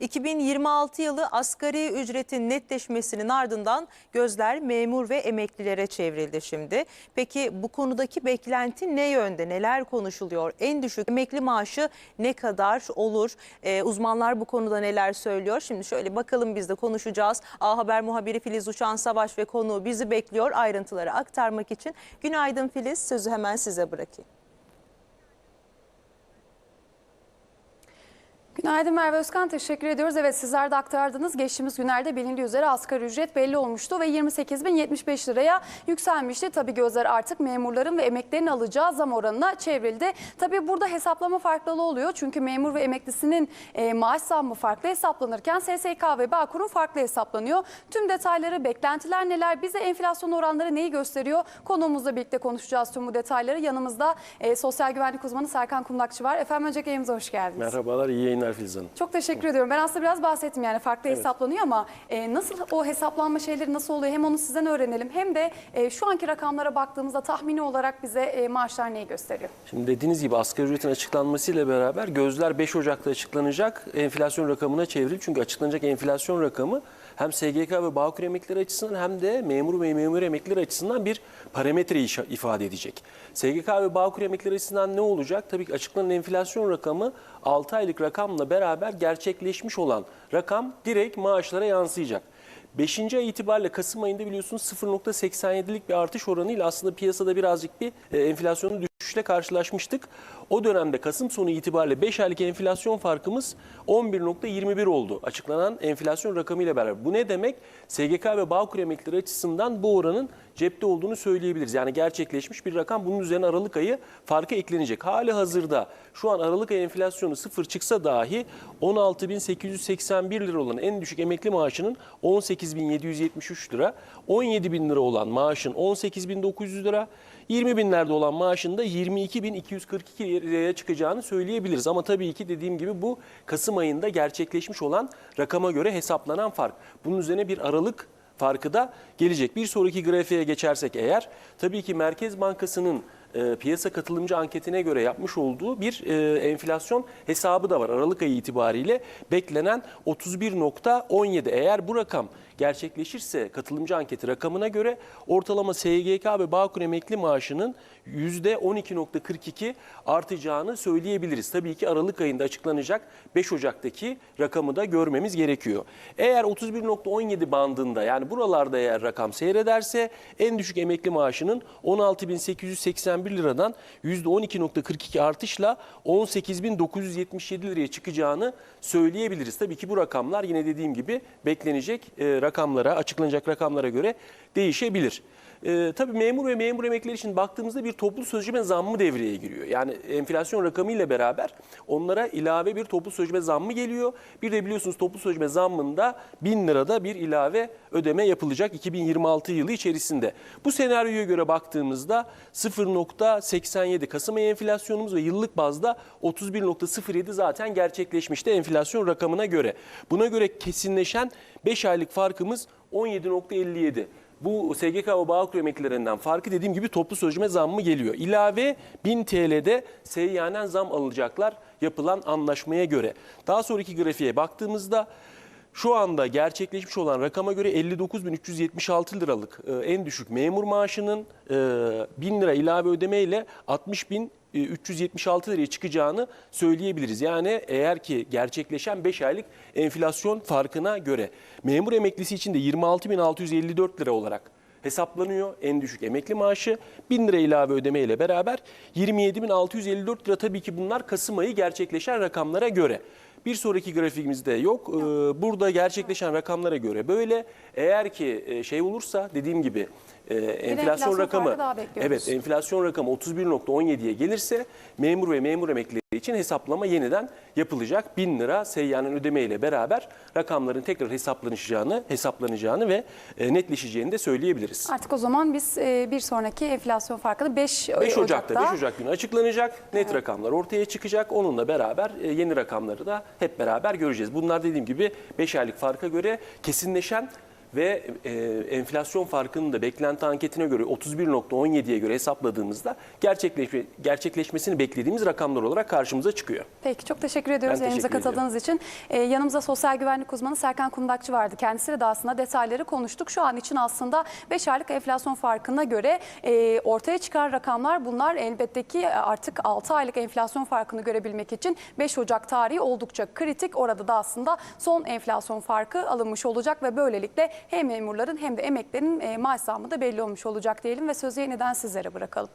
2026 yılı asgari ücretin netleşmesinin ardından gözler memur ve emeklilere çevrildi şimdi. Peki bu konudaki beklenti ne yönde? Neler konuşuluyor? En düşük emekli maaşı ne kadar olur? Ee, uzmanlar bu konuda neler söylüyor? Şimdi şöyle bakalım biz de konuşacağız. A Haber muhabiri Filiz Uçan Savaş ve konuğu bizi bekliyor ayrıntıları aktarmak için. Günaydın Filiz, sözü hemen size bırakayım. Günaydın Merve Özkan, teşekkür ediyoruz. Evet sizler de aktardınız. Geçtiğimiz günlerde bilindiği üzere asgari ücret belli olmuştu ve 28.075 liraya yükselmişti. Tabii gözler artık memurların ve emeklilerin alacağı zam oranına çevrildi. Tabii burada hesaplama farklılığı oluyor. Çünkü memur ve emeklisinin e, maaş zammı farklı hesaplanırken SSK ve Bağkur'un farklı hesaplanıyor. Tüm detayları, beklentiler neler, bize enflasyon oranları neyi gösteriyor? Konuğumuzla birlikte konuşacağız tüm bu detayları. Yanımızda e, sosyal güvenlik uzmanı Serkan Kumlakçı var. Efendim öncelikle yayınımıza hoş geldiniz. Merhabalar, iyi yayınlar Filiz Hanım. Çok teşekkür ediyorum. Ben aslında biraz bahsettim yani farklı hesaplanıyor ama e, nasıl o hesaplanma şeyleri nasıl oluyor hem onu sizden öğrenelim hem de e, şu anki rakamlara baktığımızda tahmini olarak bize e, maaşlar neyi gösteriyor? Şimdi dediğiniz gibi asgari ücretin açıklanmasıyla beraber gözler 5 Ocak'ta açıklanacak enflasyon rakamına çevrildi. Çünkü açıklanacak enflasyon rakamı hem SGK ve Bağkur emeklileri açısından hem de memur ve memur emeklileri açısından bir parametre ifade edecek. SGK ve Bağkur emeklileri açısından ne olacak? Tabii ki açıklanan enflasyon rakamı 6 aylık rakamla beraber gerçekleşmiş olan rakam direkt maaşlara yansıyacak. 5. ay itibariyle Kasım ayında biliyorsunuz 0.87'lik bir artış oranıyla aslında piyasada birazcık bir e, enflasyonu düşürüyor %5'le karşılaşmıştık. O dönemde Kasım sonu itibariyle 5 aylık enflasyon farkımız 11.21 oldu. Açıklanan enflasyon rakamıyla beraber. Bu ne demek? SGK ve Bağkur emeklileri açısından bu oranın cepte olduğunu söyleyebiliriz. Yani gerçekleşmiş bir rakam bunun üzerine Aralık ayı farkı eklenecek. Hali hazırda şu an Aralık ayı enflasyonu sıfır çıksa dahi 16.881 lira olan en düşük emekli maaşının 18.773 lira, 17.000 lira olan maaşın 18.900 lira, 20 binlerde olan maaşın da 22.242 liraya çıkacağını söyleyebiliriz. Ama tabii ki dediğim gibi bu Kasım ayında gerçekleşmiş olan rakama göre hesaplanan fark. Bunun üzerine bir Aralık farkı da gelecek. Bir sonraki grafiğe geçersek eğer tabii ki Merkez Bankası'nın e, piyasa katılımcı anketine göre yapmış olduğu bir e, enflasyon hesabı da var. Aralık ayı itibariyle beklenen 31.17. Eğer bu rakam gerçekleşirse katılımcı anketi rakamına göre ortalama SGK ve Bağkur emekli maaşının %12.42 artacağını söyleyebiliriz. Tabii ki Aralık ayında açıklanacak 5 Ocak'taki rakamı da görmemiz gerekiyor. Eğer 31.17 bandında yani buralarda eğer rakam seyrederse en düşük emekli maaşının 16.881 liradan %12.42 artışla 18.977 liraya çıkacağını söyleyebiliriz. Tabii ki bu rakamlar yine dediğim gibi beklenecek e, rakamlara, açıklanacak rakamlara göre değişebilir. E, tabii memur ve memur emeklileri için baktığımızda bir toplu sözleşme zammı devreye giriyor. Yani enflasyon rakamıyla beraber onlara ilave bir toplu sözleşme zammı geliyor. Bir de biliyorsunuz toplu sözleşme zammında 1000 lirada bir ilave ödeme yapılacak 2026 yılı içerisinde. Bu senaryoya göre baktığımızda 0.87 Kasım ayı enflasyonumuz ve yıllık bazda 31.07 zaten gerçekleşmişti enflasyon rakamına göre. Buna göre kesinleşen 5 aylık farkımız 17.57. Bu SGK ve Bağkur emeklilerinden farkı dediğim gibi toplu sözleşme zammı geliyor. İlave 1000 TL'de seyyanen zam alacaklar yapılan anlaşmaya göre. Daha sonraki grafiğe baktığımızda şu anda gerçekleşmiş olan rakama göre 59.376 liralık e, en düşük memur maaşının e, 1000 lira ilave ödemeyle 60.000 e, 376 liraya çıkacağını söyleyebiliriz. Yani eğer ki gerçekleşen 5 aylık enflasyon farkına göre memur emeklisi için de 26.654 lira olarak hesaplanıyor en düşük emekli maaşı 1000 lira ilave ödeme ile beraber 27.654 lira tabii ki bunlar Kasım ayı gerçekleşen rakamlara göre. Bir sonraki grafiğimizde yok. Ee, Burada gerçekleşen rakamlara göre böyle. Eğer ki e, şey olursa dediğim gibi e, enflasyon enflasyon rakamı evet enflasyon rakamı 31.17'ye gelirse memur ve memur emeklileri için hesaplama yeniden yapılacak. 1000 lira seyyanen ödeme ile beraber rakamların tekrar hesaplanacağını, hesaplanacağını ve e, netleşeceğini de söyleyebiliriz. Artık o zaman biz e, bir sonraki enflasyon farkını 5, 5 Ocak'ta, 5 Ocak günü açıklanacak. Net rakamlar ortaya çıkacak. Onunla beraber e, yeni rakamları da hep beraber göreceğiz. Bunlar dediğim gibi 5 aylık farka göre kesinleşen ve e, enflasyon farkını da beklenti anketine göre 31.17'ye göre hesapladığımızda gerçekleşme, gerçekleşmesini beklediğimiz rakamlar olarak karşımıza çıkıyor. Peki çok teşekkür ediyoruz yayınımıza katıldığınız için. Ee, yanımızda sosyal güvenlik uzmanı Serkan Kundakçı vardı. Kendisiyle de aslında detayları konuştuk. Şu an için aslında 5 aylık enflasyon farkına göre e, ortaya çıkan rakamlar bunlar elbette ki artık 6 aylık enflasyon farkını görebilmek için 5 Ocak tarihi oldukça kritik. Orada da aslında son enflasyon farkı alınmış olacak ve böylelikle hem memurların hem de emeklerin e, maaş zammı da belli olmuş olacak diyelim ve sözü yeniden sizlere bırakalım.